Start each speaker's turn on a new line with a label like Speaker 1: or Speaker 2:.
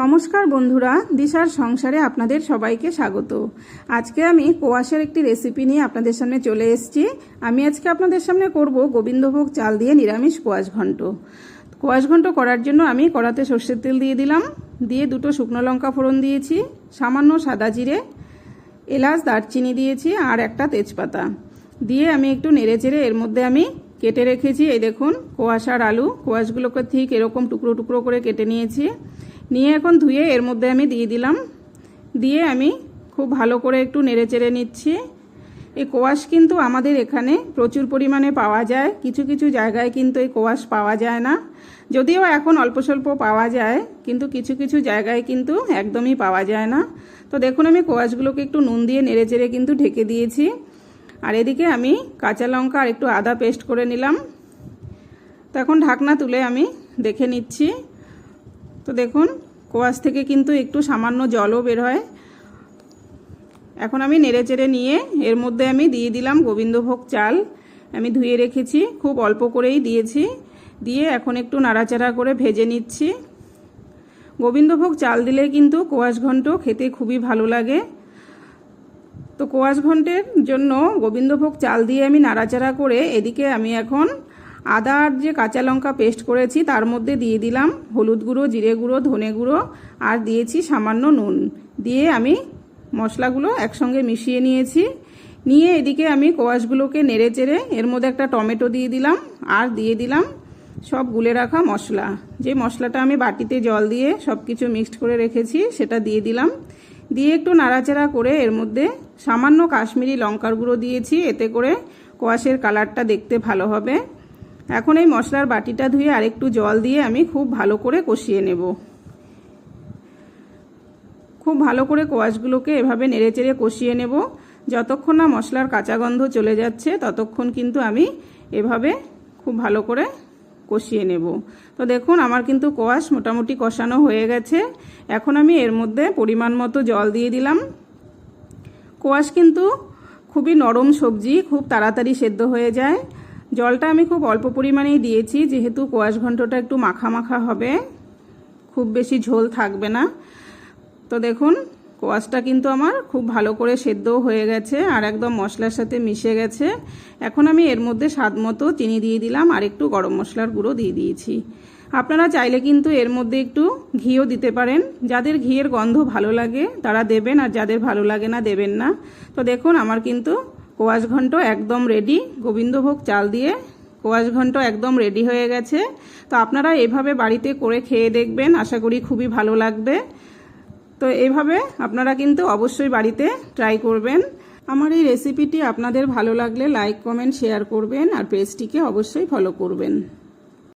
Speaker 1: নমস্কার বন্ধুরা, দিশার সংসারে আপনাদের সবাইকে স্বাগত। আজকে আমি কোয়াশের একটি রেসিপি নিয়ে আপনাদের সামনে চলে এসেছি। আমি আজকে আপনাদের সামনে করব গোবিন্দভোগ চাল দিয়ে নিরামিষ কোয়াশ ঘন্ট। কোয়াশ ঘন্ট করার জন্য আমি কড়াতে সর্ষের তেল দিয়ে দিলাম। দিয়ে দুটো শুকনো লঙ্কা ফোড়ন দিয়েছি, সামান্য সাদা জিরে, এলাচ, দারচিনি দিয়েছি আর একটা তেজপাতা। দিয়ে আমি একটু নেড়ে চেড়ে এর মধ্যে আমি কেটে রেখেছি। এই দেখুন, কোয়াশ আর আলু, কোয়াশগুলোকে ঠিক এরকম টুকরো টুকরো করে কেটে নিয়েছি। নিয়ে এখন ধুয়ে এর মধ্যে আমি দিয়ে দিলাম। দিয়ে আমি খুব ভালো করে একটু নেড়ে চেড়ে নিচ্ছি। এই কোয়াশ কিন্তু আমাদের এখানে প্রচুর পরিমাণে পাওয়া যায়। কিছু কিছু জায়গায় কিন্তু এই কোয়াশ পাওয়া যায় না। যদিও এখন অল্প স্বল্প পাওয়া যায়, কিন্তু কিছু কিছু জায়গায় কিন্তু একদমই পাওয়া যায় না। তো দেখুন, আমি কোয়াশগুলোকে একটু নুন দিয়ে নেড়ে চেড়ে কিন্তু ঢেকে দিয়েছি। আর এদিকে আমি কাঁচা লঙ্কা আর একটু আদা পেস্ট করে নিলাম। তো এখন ঢাকনা তুলে আমি দেখে নিচ্ছি। তো দেখুন কোয়াশ থেকে কিন্তু একটু সামান্য জলও বের হয়। এখন আমি নেড়ে চেড়ে নিয়ে এর মধ্যে আমি দিয়ে দিলাম গোবিন্দভোগ চাল। আমি ধুয়ে রেখেছি, খুব অল্প করেই দিয়েছি। দিয়ে এখন একটু নাড়াচাড়া করে ভেজে নিচ্ছি। গোবিন্দভোগ চাল দিলে কিন্তু কোয়াশ ঘন্ট খেতে খুবই ভালো লাগে। তো কোয়াশ ঘন্টের জন্য গোবিন্দভোগ চাল দিয়ে আমি নাড়াচাড়া করে এদিকে আমি এখন আদা আর যে কাঁচা লঙ্কা পেস্ট করেছি, তার মধ্যে দিয়ে দিলাম হলুদ গুঁড়ো, জিরে গুঁড়ো, ধনে গুঁড়ো, আর দিয়েছি সামান্য নুন। দিয়ে আমি মশলাগুলো একসঙ্গে মিশিয়ে নিয়েছি। নিয়ে এদিকে আমি কোয়াশগুলোকে নেড়ে চেড়ে এর মধ্যে একটা টমেটো দিয়ে দিলাম, আর দিয়ে দিলাম সব গুলে রাখা মশলা। যে মশলাটা আমি বাটিতে জল দিয়ে সব কিছু মিক্সড করে রেখেছি, সেটা দিয়ে দিলাম। দিয়ে একটু নাড়াচাড়া করে এর মধ্যে সামান্য কাশ্মীরি লঙ্কার গুঁড়ো দিয়েছি, এতে করে কোয়াশের কালারটা দেখতে ভালো হবে। এখন এই মশলার বাটিটা ধুয়ে আরেকটু জল দিয়ে আমি খুব ভালো করে কষিয়ে নেব। খুব ভালো করে কোয়াশগুলোকে এভাবে নেড়েচেড়ে কষিয়ে নেব। যতক্ষণ না মশলার কাঁচা গন্ধ চলে যাচ্ছে, ততক্ষণ কিন্তু আমি এভাবে খুব ভালো করে কষিয়ে নেব। তো দেখুন, আমার কিন্তু কোয়াশ মোটামুটি কষানো হয়ে গেছে। এখন আমি এর মধ্যে পরিমাণ মতো জল দিয়ে দিলাম। কোয়াশ কিন্তু খুবই নরম সবজি, খুব তাড়াতাড়ি সেদ্ধ হয়ে যায়। জলটা আমি খুব অল্প পরিমাণেই দিয়েছি, যেহেতু কোয়াশ ঘন্টটা একটু মাখা মাখা হবে, খুব বেশি ঝোল থাকবে না। তো দেখুন, কোয়াশটা কিন্তু আমার খুব ভালো করে সেদ্ধও হয়ে গেছে আর একদম মশলার সাথে মিশে গেছে। এখন আমি এর মধ্যে স্বাদ মতো চিনি দিয়ে দিলাম আর একটু গরম মশলার গুঁড়ো দিয়ে দিয়েছি। আপনারা চাইলে কিন্তু এর মধ্যে একটু ঘিও দিতে পারেন। যাদের ঘিয়ের গন্ধ ভালো লাগে তারা দেবেন আর যাদের ভালো লাগে না দেবেন না। তো দেখুন, আমার কিন্তু কোয়াশ ঘন্ট একদম রেডি গোবিন্দভোগ চাল দিয়ে কোয়াশ ঘন্ট একদম রেডি হয়ে গেছে। তো আপনারা এভাবে বাড়িতে করে খেয়ে দেখবেন, আশা করি খুবই ভালো লাগবে। তো এভাবে আপনারা কিন্তু অবশ্যই বাড়িতে ট্রাই করবেন। আমার এই রেসিপিটি আপনাদের ভালো লাগলে লাইক কমেন্ট শেয়ার করবেন আর পেজটিকে অবশ্যই ফলো করবেন।